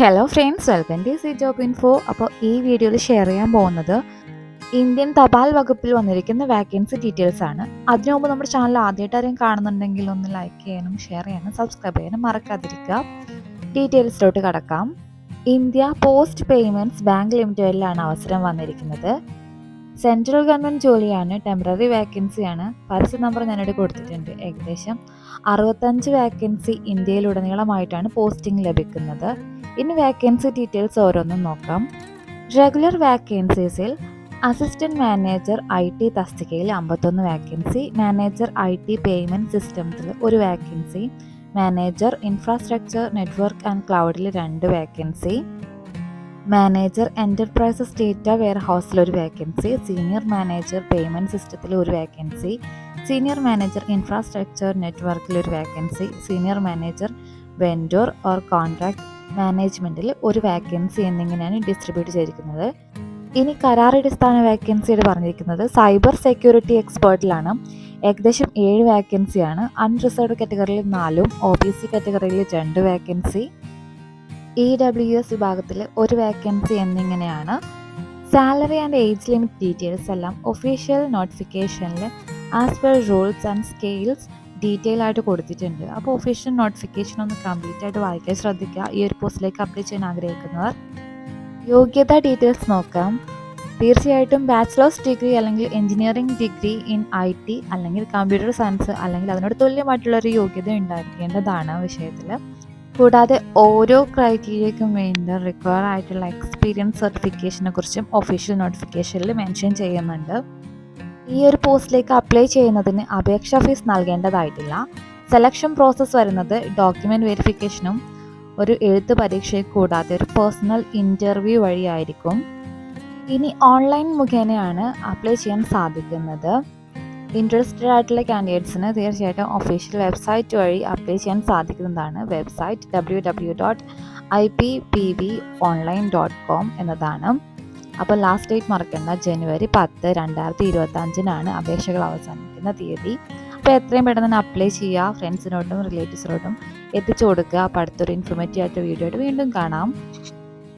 Hello friends welcome to C job info അപ്പോൾ ഈ വീഡിയോയിൽ ഷെയർ ചെയ്യാൻ പോകുന്നത് ഇന്ത്യൻ തപാൽ വകുപ്പിൽ വന്നിരിക്കുന്ന വാക്കൻസി ഡീറ്റെയിൽസ് ആണ്. അതിനു മുമ്പ് നമ്മുടെ ചാനൽ ആദ്യമായിട്ട് ആരെയും കാണുന്നുണ്ടെങ്കിൽ ഒന്ന് ലൈക്ക് ചെയ്യാനും ഷെയർ ചെയ്യാനും സബ്സ്ക്രൈബ് ചെയ്യാനും മറക്കാതിരിക്കുക. ഡീറ്റെയിൽസിലോട്ട് കടക്കാം. ഇന്ത്യ പോസ്റ്റ് പേയ്മെന്റ്സ് ബാങ്ക് ലിമിറ്റഡിലാണ് അവസരം വന്നിരിക്കുന്നത്. സെൻട്രൽ ഗവൺമെന്റ് ജോലിയാണ് ടെമ്പററി വാക്കൻസിയാണ്. പരസ്യ നമ്പർ ഞാനിവിടെ കൊടുത്തിട്ടുണ്ട്. ഏകദേശം അറുപത്തഞ്ച് വാക്കൻസി ഇന്ത്യയിലുടനീളമായിട്ടാണ് പോസ്റ്റിംഗ് ലഭിക്കുന്നത്. ഇനി വാക്കൻസി ഡീറ്റെയിൽസ് ഓരോന്നും നോക്കാം. റെഗുലർ വാക്കൻസീസിൽ അസിസ്റ്റന്റ് മാനേജർ ഐ ടി തസ്തികയിൽ അമ്പത്തൊന്ന് vacancy manager I T payment സിസ്റ്റംസിൽ ഒരു vacancy manager infrastructure network and ക്ലൗഡിൽ രണ്ട് വാക്കൻസി മാനേജർ എന്റർപ്രൈസസ് ഡേറ്റ വെയർ ഹൗസിൽ ഒരു വേക്കൻസി സീനിയർ മാനേജർ പേയ്മെന്റ് സിസ്റ്റത്തിൽ ഒരു വേക്കൻസി സീനിയർ മാനേജർ ഇൻഫ്രാസ്ട്രക്ചർ നെറ്റ്വർക്കിൽ ഒരു vacancy senior manager vendor or contract മാനേജ്മെന്റിൽ ഒരു വേക്കൻസി എന്നിങ്ങനെയാണ് ഡിസ്ട്രിബ്യൂട്ട് ചെയ്തിരിക്കുന്നത്. ഇനി കരാറടിസ്ഥാന വേക്കൻസിയുടെ പറഞ്ഞിരിക്കുന്നത് സൈബർ സെക്യൂരിറ്റി എക്സ്പേർട്ടിലാണ്. ഏകദേശം ഏഴ് വേക്കൻസിയാണ്. അൺറിസർവ്ഡ് കാറ്റഗറിയിൽ നാലും ഒ ബി സി കാറ്റഗറിയിൽ രണ്ട് വാക്കൻസി. ഇ ഡബ്ല്യു എസ് വിഭാഗത്തിൽ ഒരു വേക്കൻസി എന്നിങ്ങനെയാണ്. Salary and age limit details എല്ലാം official നോട്ടിഫിക്കേഷനിൽ as per rules and scales detail ആയിട്ട് കൊടുത്തിട്ടുണ്ട്. അപ്പോൾ ഒഫീഷ്യൽ നോട്ടിഫിക്കേഷൻ ഒന്ന് കംപ്ലീറ്റ് ആയിട്ട് വായിക്കാൻ ശ്രദ്ധിക്കുക. ഈ ഒരു പോസ്റ്റിലേക്ക് അപ്ലൈ ചെയ്യാൻ ആഗ്രഹിക്കുന്നവർ. യോഗ്യത ഡീറ്റെയിൽസ് നോക്കാം. തീർച്ചയായിട്ടും ബാച്ചിലേഴ്സ് ഡിഗ്രി അല്ലെങ്കിൽ engineering degree in I T അല്ലെങ്കിൽ കമ്പ്യൂട്ടർ സയൻസ് അല്ലെങ്കിൽ അതിനോട് തുല്യമായിട്ടുള്ള ഒരു യോഗ്യത ഉണ്ടായിരിക്കേണ്ടതാണ് വിഷയത്തിൽ കൂടാതെ ഓരോ ക്രൈറ്റീരിയക്കും വേണ്ടി റിക്വയർ ആയിട്ടുള്ള എക്സ്പീരിയൻസ് സർട്ടിഫിക്കേഷനെ കുറിച്ചും ഒഫീഷ്യൽ നോട്ടിഫിക്കേഷനിൽ മെൻഷൻ ചെയ്യുന്നുണ്ട്. ഈ ഒരു പോസ്റ്റിലേക്ക് അപ്ലൈ ചെയ്യുന്നതിന് അപേക്ഷാ ഫീസ് നൽകേണ്ടതായിട്ടില്ല. സെലക്ഷൻ പ്രോസസ്സ് വരുന്നത് ഡോക്യുമെന്റ് വെരിഫിക്കേഷനും ഒരു എഴുത്ത് പരീക്ഷയും കൂടാതെ ഒരു പേഴ്സണൽ ഇന്റർവ്യൂ വഴിയായിരിക്കും. ഇനി ഓൺലൈൻ മുഖേനയാണ് അപ്ലൈ ചെയ്യാൻ സാധിക്കുന്നത്. ഇൻട്രസ്റ്റഡ് ആയിട്ടുള്ള കാൻഡിഡേറ്റ്സിന് തീർച്ചയായിട്ടും ഒഫീഷ്യൽ വെബ്സൈറ്റ് വഴി അപ്ലൈ ചെയ്യാൻ സാധിക്കുന്നതാണ്. Website W W dot I P P B online dot com എന്നതാണ്. അപ്പോൾ ലാസ്റ്റ് ഡേറ്റ് മറക്കേണ്ട. ജനുവരി പത്ത് രണ്ടായിരത്തി ഇരുപത്തി അഞ്ചിനാണ് അപേക്ഷകൾ അവസാനിക്കുന്ന തീയതി. അപ്പോൾ എത്രയും പെട്ടെന്ന് തന്നെ അപ്ലൈ ചെയ്യുക. ഫ്രണ്ട്സിനോട്ടും റിലേറ്റീവ്സിനോട്ടും എത്തിച്ചു കൊടുക്കുക. അപ്പോൾ അടുത്തൊരു ഇൻഫോർമേറ്റീവ് ആയിട്ട് വീഡിയോ ആയിട്ട് വീണ്ടും കാണാം.